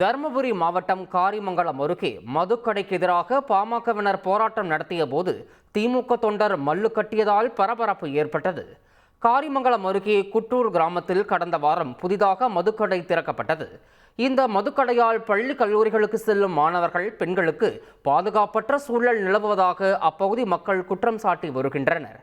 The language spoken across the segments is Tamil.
தருமபுரி மாவட்டம் காரிமங்கலம் அருகே மதுக்கடைக்கு எதிராக பாமகவினர் போராட்டம் நடத்திய போது திமுக தொண்டர் மல்லு கட்டியதால் பரபரப்பு ஏற்பட்டது. காரிமங்கலம் அருகே குட்டூர் கிராமத்தில் கடந்த வாரம் புதிதாக மதுக்கடை திறக்கப்பட்டது. இந்த மதுக்கடையால் பள்ளி கல்லூரிகளுக்கு செல்லும் மாணவர்கள் பெண்களுக்கு பாதுகாப்பற்ற சூழல் நிலவுவதாக அப்பகுதி மக்கள் குற்றம் சாட்டி வருகின்றனர்.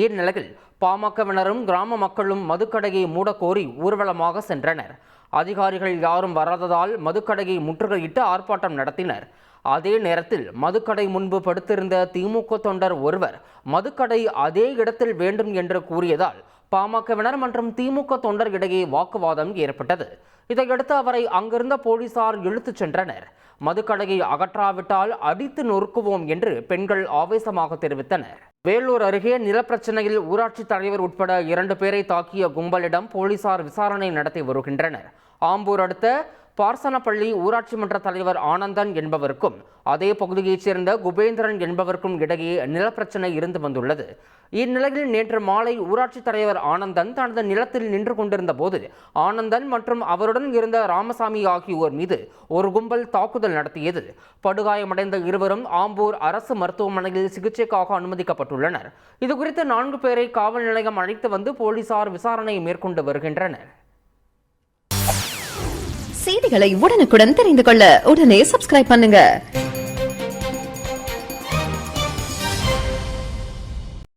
இந்நிலையில் பாமகவினரும் கிராம மக்களும் மதுக்கடையை மூடக்கோரி ஊர்வலமாக சென்றனர். அதிகாரிகள் யாரும் வராததால் மதுக்கடையை முற்றுகையிட்டு ஆர்ப்பாட்டம் நடத்தினர். அதே நேரத்தில் மதுக்கடை முன்பு படுத்திருந்த திமுக தொண்டர் ஒருவர் மதுக்கடை அதே இடத்தில் வேண்டும் என்று கூறியதால் பாமகவினர் மற்றும் திமுக தொண்டர் இடையே வாக்குவாதம் ஏற்பட்டது. இதையடுத்து அவரை அங்கிருந்த போலீசார் இழுத்துச் சென்றனர். மதுக்கடையை அகற்றாவிட்டால் அடித்து நொறுக்குவோம் என்று பெண்கள் ஆவேசமாக தெரிவித்தனர். வேலூர் அருகே நிலப்பிரச்சனையில் ஊராட்சி தலைவர் உட்பட இரண்டு பேரை தாக்கிய கும்பலிடம் போலீசார் விசாரணை நடத்தி வருகின்றனர். ஆம்பூர் அடுத்த பார்சனப்பள்ளி ஊராட்சி மன்ற தலைவர் ஆனந்தன் என்பவருக்கும் அதே பகுதியைச் சேர்ந்த குபேந்திரன் என்பவருக்கும் இடையே நிலப்பிரச்சனை இருந்து வந்துள்ளது. இந்நிலையில் நேற்று மாலை ஊராட்சி தலைவர் ஆனந்தன் தனது நிலத்தில் நின்று கொண்டிருந்த போது ஆனந்தன் மற்றும் அவருடன் இருந்த ராமசாமி ஆகியோர் மீது ஒரு கும்பல் தாக்குதல் நடத்தியது. படுகாயமடைந்த இருவரும் ஆம்பூர் அரசு மருத்துவமனையில் சிகிச்சைக்காக அனுமதிக்கப்பட்டுள்ளனர் இதுகுறித்து நான்கு பேரை காவல் நிலையம் அழைத்து வந்து போலீசார் விசாரணை மேற்கொண்டு வருகின்றனர். செய்திகளை உடனுக்குடன் தெரிந்து கொள்ள உடனே சப்ஸ்கிரைப் பண்ணுங்க.